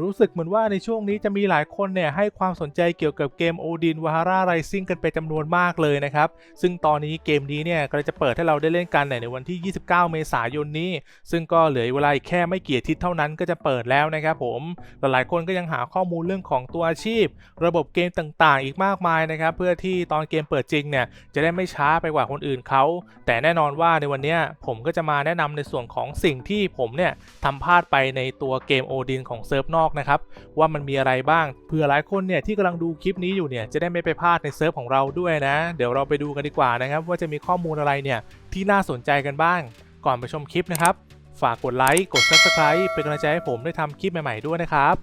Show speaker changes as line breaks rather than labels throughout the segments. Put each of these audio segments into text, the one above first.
รู้สึกเหมือนว่าในช่วงนี้จะมีหลายคนเนี่ยให้ความสนใจเกี่ยวกับเกม Odin w a h a r a Rising กันเป็นจำนวนมากเลยนะครับ ซึ่งตอนนี้เกมนี้เนี่ยก็จะเปิดให้เราได้เล่นกันในวันที่ 29 เมษายนนี้ ซึ่งก็เหลือเวลาอีกแค่ไม่กี่อาทิตย์เท่านั้นก็จะเปิดแล้วนะครับผมหลายๆคนก็ยังหาข้อมูลเรื่องของตัวอาชีพ ระบบเกมต่างๆ อีกมากมายนะครับเพื่อที่ตอนเกมเปิดจริงเนี่ยจะได้ไม่ช้าไปกว่าคนอื่นเขาแต่แน่นอนว่าในวันนี้ผมก็จะมาแนะนำในส่วนของสิ่งที่ผมเนี่ยทำพลาดไปในตัวเกม Odin ของเซิร์ฟนอกนะครับว่ามันมีอะไรบ้างเผื่อหลายคนเนี่ยที่กำลังดูคลิปนี้อยู่เนี่ยจะได้ไม่ไปพลาดในเซิร์ฟของเราด้วยนะ เดี๋ยวเราไปดูกันดีกว่านะครับว่าจะมีข้อมูลอะไรเนี่ยที่น่าสนใจกันบ้าง ก่อนไปชมคลิปนะครับ ฝากกดไลค์กด Subscribe เป็นกำลังใจให้ผมได้ทำคลิปใหม่ๆด้วยนะครับ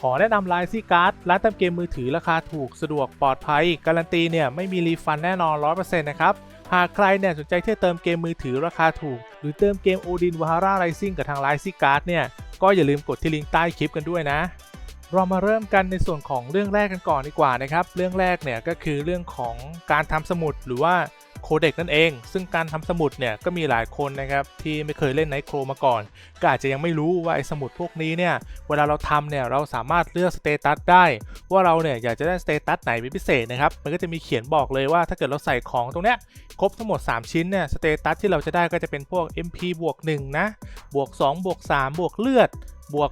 ขอแนะนำไลน์ซี่การ์ดร้านเติมเกมมือถือราคาถูกสะดวกปลอดภัย การันตีเนี่ยไม่มีรีฟันแน่นอน 100%นะครับหากใครเนี่ยสนใจที่จะเติมเกมมือถือราคาถูก หรือเติมเกม Odin w a h a r a Rising กับทางไลน์ซี่การ์ดเนี่ย ก็อย่าลืมกดที่ลิงก์ใต้คลิปกันด้วยนะ เรามาเริ่มกันในส่วนของเรื่องแรกกันก่อนดีกว่านะครับ เรื่องแรกเนี่ยก็คือเรื่องของการทำสมุดหรือว่า โคเด็กนั่นเอง ซึ่งการทำสมุดเนี่ยก็มีหลายคนนะครับที่ไม่เคยเล่นไนโครมาก่อน ก็อาจจะยังไม่รู้ว่าไอ้สมุดพวกนี้เนี่ยเวลาเราทำเนี่ยเราสามารถเลือกสเตตัสได้ว่าเราเนี่ยอยากจะได้สเตตัสไหนเป็นพิเศษนะครับมันก็จะมีเขียนบอกเลยว่าถ้าเกิดเราใส่ของตรงเนี้ยครบทั้งหมด 3 ชิ้นเนี่ยสเตตัสที่เราจะได้ก็จะเป็นพวก MP บวก1นะบวก2บวก3บวกเลือด บวก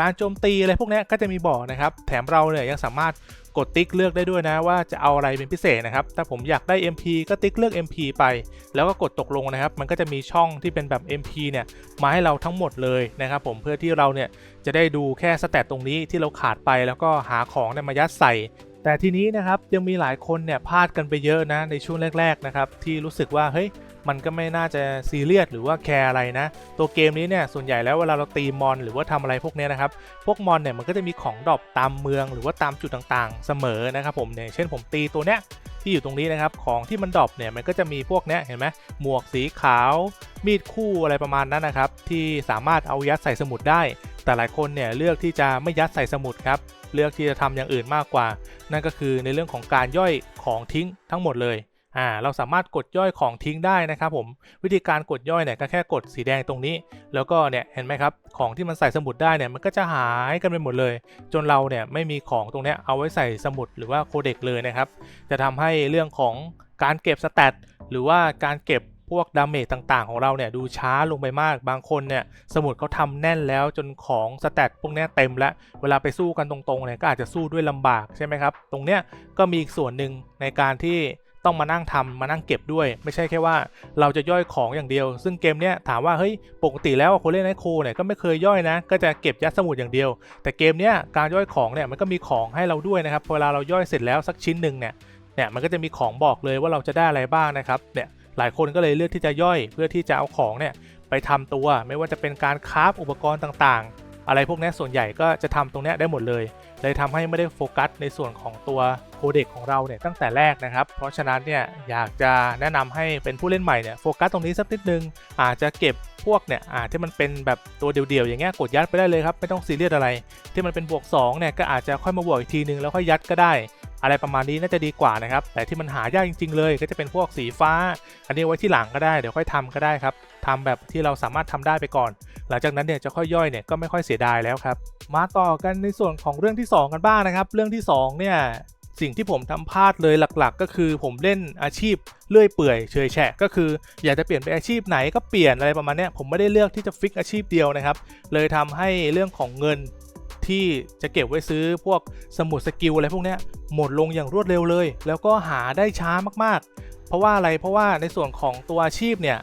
การโจมตีอะไรพวกนี้ก็จะมีบอกนะครับ แถมเราเนี่ยยังสามารถ กดติ๊กเลือกได้ด้วยนะว่าจะเอาอะไรเป็นพิเศษนะครับ ถ้าผมอยากได้ MP ก็ติ๊กเลือก MP ไป แล้วก็กดตกลงนะครับ มันก็จะมีช่องที่เป็นแบบ MP เนี่ยมาให้เราทั้งหมดเลยนะครับผมเพื่อที่เราเนี่ยจะได้ดูแค่สแตตตรงนี้ที่เราขาดไปแล้วก็หาของเนี่ยมายัดใส่แต่ทีนี้นะครับยังมีหลายคนเนี่ยพลาดกันไปเยอะนะในช่วงแรกๆนะครับที่รู้สึกว่าเฮ้ย มันก็ไม่น่าจะซีเรียสหรือว่าแคร์อะไรนะ ตัวเกมนี้เนี่ยส่วนใหญ่แล้วเวลาเราตีมอนหรือว่าทำอะไรพวกนี้นะครับ พวกมอนเนี่ยมันก็จะมีของดรอปตามเมืองหรือว่าตามจุดต่างๆ เสมอนะครับผมเนี่ยเช่นผมตีตัวเนี้ยที่อยู่ตรงนี้นะครับของที่มันดรอปเนี่ยมันก็จะมีพวกเนี้ยเห็นไหมหมวกสีขาวมีดคู่อะไรประมาณนั้นนะครับที่สามารถเอายัดใส่สมุดได้ แต่หลายคนเนี่ยเลือกที่จะไม่ยัดใส่สมุดครับเลือกที่จะทำอย่างอื่นมากกว่า นั่นก็คือในเรื่องของการย่อยของทิ้งทั้งหมดเลย อ่าเราสามารถกดย่อยของทิ้งได้นะครับผมวิธีการกดย่อยเนี่ยก็แค่กดสีแดงตรงนี้ แล้วก็เนี่ยเห็นไหมครับของที่มันใส่สมุดได้เนี่ยมันก็จะหายกันไปหมดเลย จนเราเนี่ยไม่มีของตรงนี้เอาไว้ใส่สมุดหรือว่าโคเด็กเลยนะครับจะทำให้เรื่องของการเก็บสแตทหรือว่าการเก็บพวกดาเมจต่างๆ ของเราเนี่ยดูช้าลงไปมากบางคนเนี่ยสมุดเขาทำแน่นแล้วจนของสแตทพวกนี้เต็มแล้ว เวลาไปสู้กันตรงๆเนี่ยก็อาจจะสู้ด้วยลำบากใช่ไหมครับ ตรงเนี้ยก็มีอีกส่วนหนึ่งในการที่ ต้องมานั่งทำมานั่งเก็บด้วย ไม่ใช่แค่ว่าเราจะย่อยของอย่างเดียว ซึ่งเกมเนี้ยถามว่าเฮ้ยปกติแล้วคนเล่นไนโคเนี่ยก็ไม่เคยย่อยนะ ก็จะเก็บยัดสมุดอย่างเดียว แต่เกมเนี้ยการย่อยของเนี่ยมันก็มีของให้เราด้วยนะครับเวลาเราย่อยเสร็จแล้วสักชิ้นหนึ่งเนี่ยเนี่ยมันก็จะมีของบอกเลยว่าเราจะได้อะไรบ้างนะครับเนี่ยหลายคนก็เลยเลือกที่จะย่อยเพื่อที่จะเอาของเนี่ยไปทำตัว ไม่ว่าจะเป็นการคราฟอุปกรณ์ต่างๆ อะไรพวกนี้ส่วนใหญ่ก็จะทำตรงนี้ได้หมดเลย เลยทำให้ไม่ได้โฟกัสในส่วนของตัวโคเด็กของเราเนี่ยตั้งแต่แรกนะครับ เพราะฉะนั้นเนี่ยอยากจะแนะนำให้เป็นผู้เล่นใหม่เนี่ยโฟกัสตรงนี้สักนิดนึง อาจจะเก็บพวกเนี่ยอาจที่มันเป็นแบบตัวเดี่ยวๆอย่างเงี้ยกดยัดไปได้เลยครับ ไม่ต้องซีเรียสอะไร ที่มันเป็นบวก2เนี่ยก็อาจจะค่อยมาบวกอีกทีนึงแล้วค่อยยัดก็ได้ อะไรประมาณนี้น่าจะดีกว่านะครับ แต่ที่มันหายากจริง ๆ เลยก็จะเป็นพวกสีฟ้า อันนี้ไว้ที่หลังก็ได้เดี๋ยวค่อยทำก็ได้ครับทำแบบที่เราสามารถทำได้ไปก่อน หลังจากนั้นเนี่ยจะค่อยย่อยเนี่ยก็ไม่ค่อยเสียดายแล้วครับ มาต่อกันในส่วนของเรื่องที่ 2 กันบ้างนะครับ เรื่องที่2เนี่ยสิ่งที่ผมทำพลาดเลยหลักๆ ก็คือผมเล่นอาชีพเลื่อยเปื่อยเฉยแฉะก็คืออยากจะเปลี่ยนไปอาชีพไหนก็เปลี่ยนอะไรประมาณนี้ผมไม่ได้เลือกที่จะฟิกอาชีพเดียวนะครับ เลยทำให้เรื่องของเงิน ที่จะเก็บไว้ซื้อพวกสมุดสกิลอะไรพวกนี้หมดลงอย่างรวดเร็วเลย แล้วก็หาได้ช้ามากๆ เพราะว่าอะไรเพราะว่าในส่วนของตัวอาชีพเนี่ย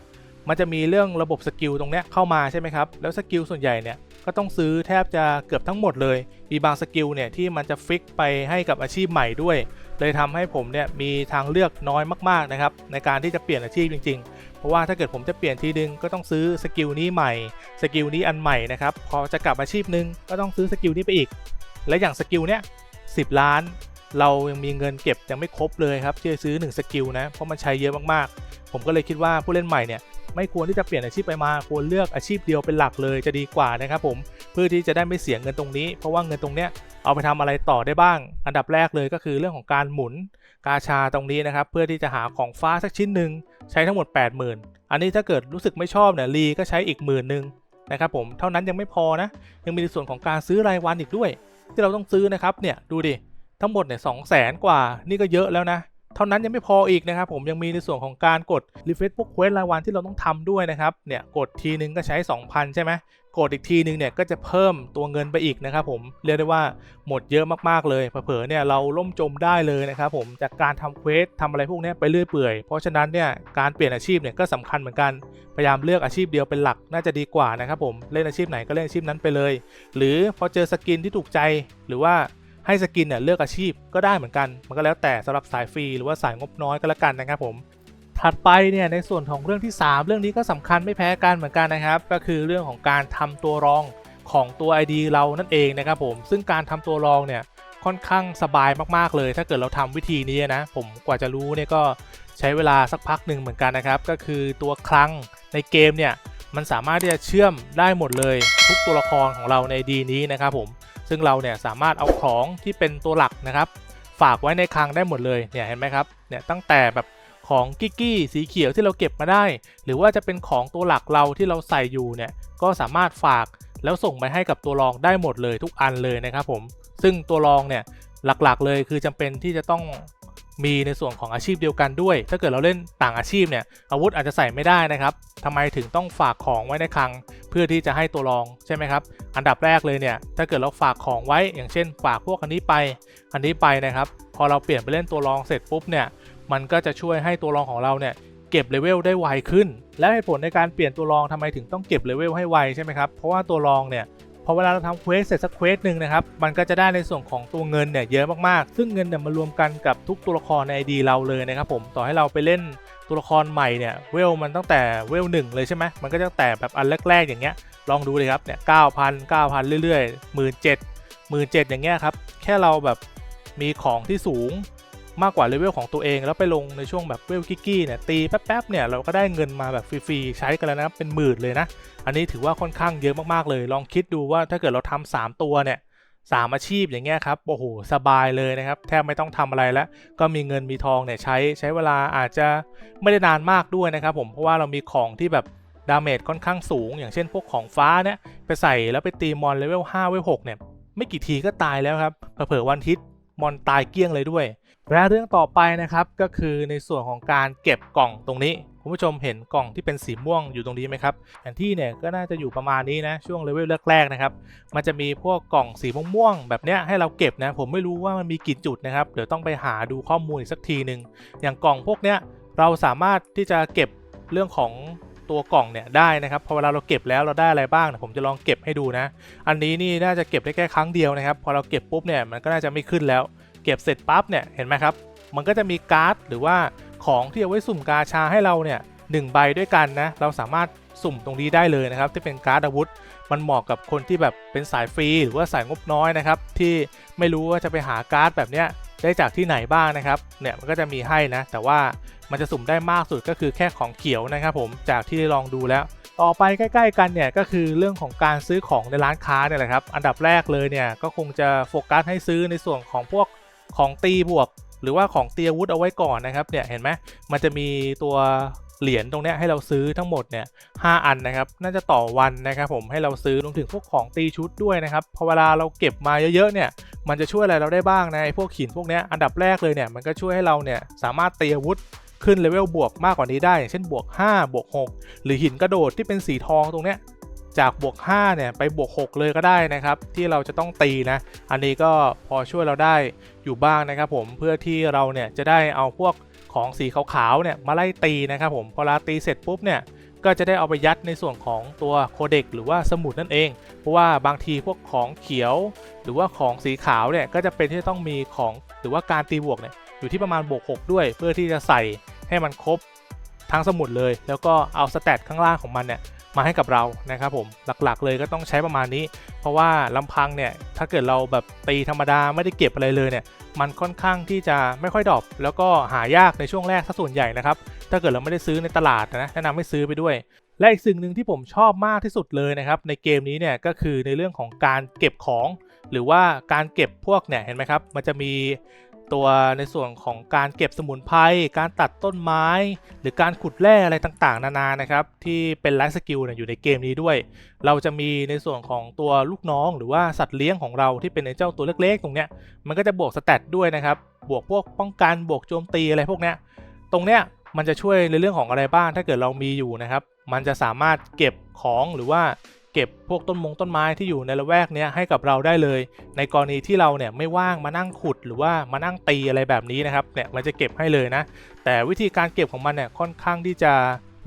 มันจะมีเรื่องระบบสกิลตรงนี้เข้ามาใช่ไหมครับ แล้วสกิลส่วนใหญ่เนี่ย ก็ต้องซื้อแทบจะเกือบทั้งหมดเลย มีบางสกิลเนี่ยที่มันจะฟิกไปให้กับอาชีพใหม่ด้วย เลยทำให้ผมเนี่ยมีทางเลือกน้อยมากๆนะครับในการที่จะเปลี่ยนอาชีพจริง ๆ เพราะว่าถ้าเกิดผมจะเปลี่ยนทีนึงก็ต้องซื้อสกิลนี้ใหม่ สกิลนี้อันใหม่นะครับ พอจะกลับอาชีพนึงก็ต้องซื้อสกิลนี้ไปอีก และอย่างสกิลเนี้ยสิล้านเรายังมีเงินเก็บยังไม่ครบเลยครับที่จะซื้อ 1 สกิลนะ เพราะมันใช้เยอะมากๆ ผมก็เลยคิดว่าผู้เล่นใหม่เนี่ย ไม่ควรที่จะเปลี่ยนอาชีพไปมาควรเลือกอาชีพเดียวเป็นหลักเลยจะดีกว่านะครับผมเพื่อที่จะได้ไม่เสียเงินตรงนี้ เพราะว่าเงินตรงเนี้ยเอาไปทำอะไรต่อได้บ้าง อันดับแรกเลยก็คือเรื่องของการหมุนกาชาตรงนี้นะครับ เพื่อที่จะหาของฟ้าสักชิ้นหนึ่งใช้ทั้งหมด 80,000 อันนี้ถ้าเกิดรู้สึกไม่ชอบเนี่ยรีก็ใช้อีกหมื่นหนึ่งนะครับผมเท่านั้นยังไม่พอนะ ยังมีในส่วนของการซื้อรายวันอีกด้วย ที่เราต้องซื้อนะครับเนี่ยดูดิทั้งหมดเนี่ยสองแสนกว่านี่ก็เยอะแล้วนะ เท่านั้นยังไม่พออีกนะครับผมยังมีในส่วนของการกดรีเฟรชพวกเควสรายวันที่เราต้องทำด้วยนะครับเนี่ยกดทีนึงก็ใช้ 2,000 ใช่ไหมกดอีกทีนึงเนี่ยก็จะเพิ่มตัวเงินไปอีกนะครับผมเรียกได้ว่าหมดเยอะมากๆเลยเผลอเนี่ยเราล่มจมได้เลยนะครับผมจากการทำเควสทำอะไรพวกนี้ไปเรื่อยเปื่อยเพราะฉะนั้นเนี่ยการเปลี่ยนอาชีพเนี่ยก็สำคัญเหมือนกันพยายามเลือกอาชีพเดียวเป็นหลักน่าจะดีกว่านะครับผมเล่นอาชีพไหนก็เล่นอาชีพนั้นไปเลย หรือพอเจอสกินที่ถูกใจหรือว่า ให้สกินเนี่ยเลือกอาชีพก็ได้เหมือนกัน มันก็แล้วแต่สำหรับสายฟรีหรือว่าสายงบน้อยก็แล้วกันนะครับผม ถัดไปเนี่ยในส่วนของเรื่องที่ 3 เรื่องนี้ก็สำคัญไม่แพ้กันเหมือนกันนะครับ ก็คือเรื่องของการทำตัวรองของตัว ID เรานั่นเองนะครับผม ซึ่งการทำตัวรองเนี่ยค่อนข้างสบายมากๆเลย ถ้าเกิดเราทำวิธีนี้นะ ผมกว่าจะรู้เนี่ยก็ใช้เวลาสักพักหนึ่งเหมือนกันนะครับ ก็คือตัวคลังในเกมเนี่ยมันสามารถที่จะเชื่อมได้หมดเลย ทุกตัวละครของเราในดีนี้นะครับผม ซึ่งเราเนี่ยสามารถเอาของที่เป็นตัวหลักนะครับ ฝากไว้ในคลังได้หมดเลยเนี่ยเห็นไหมครับเนี่ยตั้งแต่แบบของกิกกี้สีเขียวที่เราเก็บมาได้ หรือว่าจะเป็นของตัวหลักเราที่เราใส่อยู่เนี่ยก็สามารถฝากแล้วส่งไปให้กับตัวรองได้หมดเลยทุกอันเลยนะครับผมซึ่งตัวรองเนี่ยหลักๆเลยคือจำเป็นที่จะต้องมีในส่วนของอาชีพเดียวกันด้วย ถ้าเกิดเราเล่นต่างอาชีพเนี่ยอาวุธอาจจะใส่ไม่ได้นะครับทำไมถึงต้องฝากของไว้ในคลัง พื่อที่จะให้ตัวรองใช่ไหมครับ อันดับแรกเลยเนี่ย ถ้าเกิดเราฝากของไว้ อย่างเช่น ฝากพวกอันนี้ไป อันนี้ไปนะครับ พอเราเปลี่ยนไปเล่นตัวรองเสร็จปุ๊บเนี่ย มันก็จะช่วยให้ตัวรองของเราเนี่ยเก็บเลเวลได้ไวขึ้น และเหตุผลในการเปลี่ยนตัวรองทำไมถึงต้องเก็บเลเวลให้ไวใช่ไหมครับ เพราะว่าตัวรองเนี่ย พอเวลาเราทำเควสเสร็จสักเควสหนึ่งนะครับ มันก็จะได้ในส่วนของตัวเงินเนี่ยเยอะมากๆ ซึ่งเงินเนี่ยมารวมกันกับทุกตัวละครใน ID เราเลยนะครับผม ต่อให้เราไปเล่นตัวละครใหม่เนี่ยเวลมันตั้งแต่เวลหนึ่งเลยใช่ไหมมันก็จะแต่แบบอันแรกๆอย่างเงี้ย ลองดูเลยครับเนี่ยเก้าพันเก้าพันเรื่อยๆหมื่นเจ็ดหมื่นเจ็ดอย่างเงี้ยครับ แค่เราแบบมีของที่สูง มากกว่าเลเวลของตัวเองแล้วไปลงในช่วงแบบเวลกิกกี้เนี่ยตีแป๊บๆเนี่ยเราก็ได้เงินมาแบบฟรีๆใช้กันแล้วนะเป็นหมื่นเลยนะ อันนี้ถือว่าค่อนข้างเยอะมากๆเลย ลองคิดดูว่าถ้าเกิดเราทำสามตัวเนี่ยสามอาชีพอย่างเงี้ยครับโอ้โหสบายเลยนะครับ แทบไม่ต้องทำอะไรแล้วก็มีเงินมีทองเนี่ยใช้ใช้เวลาอาจจะไม่ได้นานมากด้วยนะครับผมเพราะว่าเรามีของที่แบบดาเมจค่อนข้างสูง อย่างเช่นพวกของฟ้าเนี่ยไปใส่แล้วไปตีมอนเลเวล5เวล6เนี่ยไม่กี่ทีก็ตายแล้วครับเผลอๆวันอาทิตย์ มอนตายเกลี้ยงเลยด้วย และเรื่องต่อไปนะครับก็คือในส่วนของการเก็บกล่องตรงนี้คุณผู้ชมเห็นกล่องที่เป็นสีม่วงอยู่ตรงนี้ไหมครับแผนที่เนี่ยก็น่าจะอยู่ประมาณนี้นะช่วงเลเวลแรกๆนะครับมันจะมีพวกกล่องสีม่วงๆแบบเนี้ยให้เราเก็บนะผมไม่รู้ว่ามันมีกี่จุดนะครับเดี๋ยวต้องไปหาดูข้อมูลอีกสักทีหนึ่งอย่างกล่องพวกเนี้ยเราสามารถที่จะเก็บเรื่องของ ตัวกล่องเนี่ยได้นะครับพอเวลาเราเก็บแล้วเราได้อะไรบ้างนะผมจะลองเก็บให้ดูนะ อันนี้นี่น่าจะเก็บได้แค่ครั้งเดียวนะครับพอเราเก็บปุ๊บเนี่ยมันก็น่าจะไม่ขึ้นแล้ว เก็บเสร็จปั๊บเนี่ยเห็นไหมครับ มันก็จะมีการ์ดหรือว่าของที่เอาไว้สุ่มกาชาให้เราเนี่ยหนึ่งใบด้วยกันนะเราสามารถสุ่มตรงนี้ได้เลยนะครับที่เป็นการ์ดอาวุธ มันเหมาะกับคนที่แบบเป็นสายฟรีหรือว่าสายงบน้อยนะครับที่ไม่รู้ว่าจะไปหาการ์ดแบบเนี้ย ได้จากที่ไหนบ้างนะครับเนี่ยมันก็จะมีให้นะ แต่ว่ามันจะสุ่มได้มากสุดก็คือแค่ของเขียวนะครับผมจากที่ลองดูแล้ว ต่อไปใกล้ ๆ กันเนี่ยก็คือเรื่องของการซื้อของในร้านค้าเนี่ยแหละครับอันดับแรกเลยเนี่ยก็คงจะโฟกัสให้ซื้อในส่วนของพวกของตีบวก หรือว่าของเตียวุธเอาไว้ก่อนนะครับเนี่ยเห็นไหมมันจะมีตัว เหรียญตรงนี้ให้เราซื้อทั้งหมดเนี่ยหอันนะครับ น่าจะต่อวันนะครับผมให้เราซื้อรวมถึงพวกของตีชุดด้วยนะครับพอเวลาเราเก็บมาเยอะๆเนี่ยมันจะช่วยอะไรเราได้บ้างนะไอ้พวกหินพวกนี้อันดับแรกเลยเนี่ยมันก็ช่วยให้เราเนี่ยสามารถตีอาวุธขึ้นเลเวลบวกมากกว่านี้ได้อย่างเช่นบวก5บวก6หรือหินกระโดดที่เป็นสีทองตรงเนี้ยจากบวก5เนี่ยไปบวก 6 เลยก็ได้นะครับ ที่เราจะต้องตีนะ อันนี้ก็พอช่วยเราได้อยู่บ้างนะครับผมเพื่อที่เราเนี่ยจะได้เอาพวก ของสีขาวๆเนี่ยมาไล่ตีนะครับผมพอเราตีเสร็จปุ๊บเนี่ยก็จะได้เอาไปยัดในส่วนของตัวโคเด็กหรือว่าสมุดนั่นเอง เพราะว่าบางทีพวกของเขียว หรือว่าของสีขาวเนี่ยก็จะเป็นที่ต้องมีของหรือว่าการตีบวกเนี่ยอยู่ที่ประมาณบวก6ด้วย เพื่อที่จะใส่ให้มันครบทั้งสมุดเลย แล้วก็เอาสแตทข้างล่างของมันเนี่ย มาให้กับเรานะครับผมหลักๆเลยก็ต้องใช้ประมาณนี้ เพราะว่าลำพังเนี่ยถ้าเกิดเราแบบตีธรรมดาไม่ได้เก็บอะไรเลยเนี่ยมันค่อนข้างที่จะไม่ค่อยดรอปแล้วก็หายากในช่วงแรกถ้าส่วนใหญ่นะครับถ้าเกิดเราไม่ได้ซื้อในตลาดนะแนะนำให้ซื้อไปด้วย และอีกสิ่งหนึ่งที่ผมชอบมากที่สุดเลยนะครับในเกมนี้เนี่ยก็คือในเรื่องของการเก็บของ หรือว่าการเก็บพวกเนี่ยเห็นไหมครับมันจะมี ตัวในส่วนของการเก็บสมุนไพร การตัดต้นไม้ หรือการขุดแร่อะไรต่างๆ นานานะครับ ที่เป็นไลฟ์สกิลอยู่ในเกมนี้ด้วย เราจะมีในส่วนของตัวลูกน้องหรือว่าสัตว์เลี้ยงของเราที่เป็นไอ้เจ้าตัวเล็กๆ ตรงเนี้ย มันก็จะบวกสเตตด้วยนะครับ บวกพวกป้องกัน บวกโจมตีอะไรพวกเนี้ย ตรงเนี้ยมันจะช่วยในเรื่องของอะไรบ้าง ถ้าเกิดเรามีอยู่นะครับ มันจะสามารถเก็บของหรือว่า เก็บพวกต้นมงต้นไม้ที่อยู่ในละแวกนี้ให้กับเราได้เลย ในกรณีที่เราเนี่ยไม่ว่างมานั่งขุดหรือว่ามานั่งตีอะไรแบบนี้นะครับเนี่ยมันจะเก็บให้เลยนะ แต่วิธีการเก็บของมันเนี่ยค่อนข้างที่จะ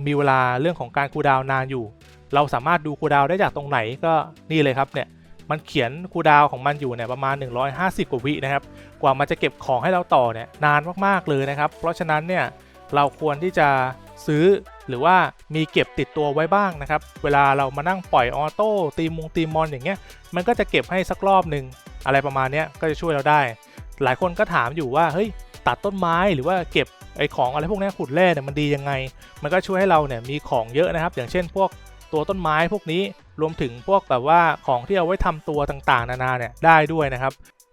มีเวลาเรื่องของการคูดาวนานอยู่ เราสามารถดูคูดาวได้จากตรงไหนก็นี่เลยครับเนี่ยมันเขียนคูดาวของมันอยู่เนี่ยประมาณ 150 กว่าวินะครับ กว่ามันจะเก็บของให้เราต่อเนี่ยนานมากๆเลยนะครับ เพราะฉะนั้นเนี่ยเราควรที่จะ ซื้อ หรือว่ามีเก็บติดตัวไว้บ้างนะครับ เวลาเรามานั่งปล่อยออโต้ตีมงตีมอนอย่างเงี้ย มันก็จะเก็บให้สักรอบหนึ่งอะไรประมาณเนี้ยก็จะช่วยเราได้ หลายคนก็ถามอยู่ว่าเฮ้ยตัดต้นไม้หรือว่าเก็บไอ้ของอะไรพวกนี้ขุดแร่เนี่ยมันดียังไง มันก็ช่วยให้เราเนี่ยมีของเยอะนะครับ อย่างเช่นพวกตัวต้นไม้พวกนี้รวมถึงพวกแบบว่าของที่เอาไว้ทำตัวต่างๆ นานาเนี่ยได้ด้วยนะครับ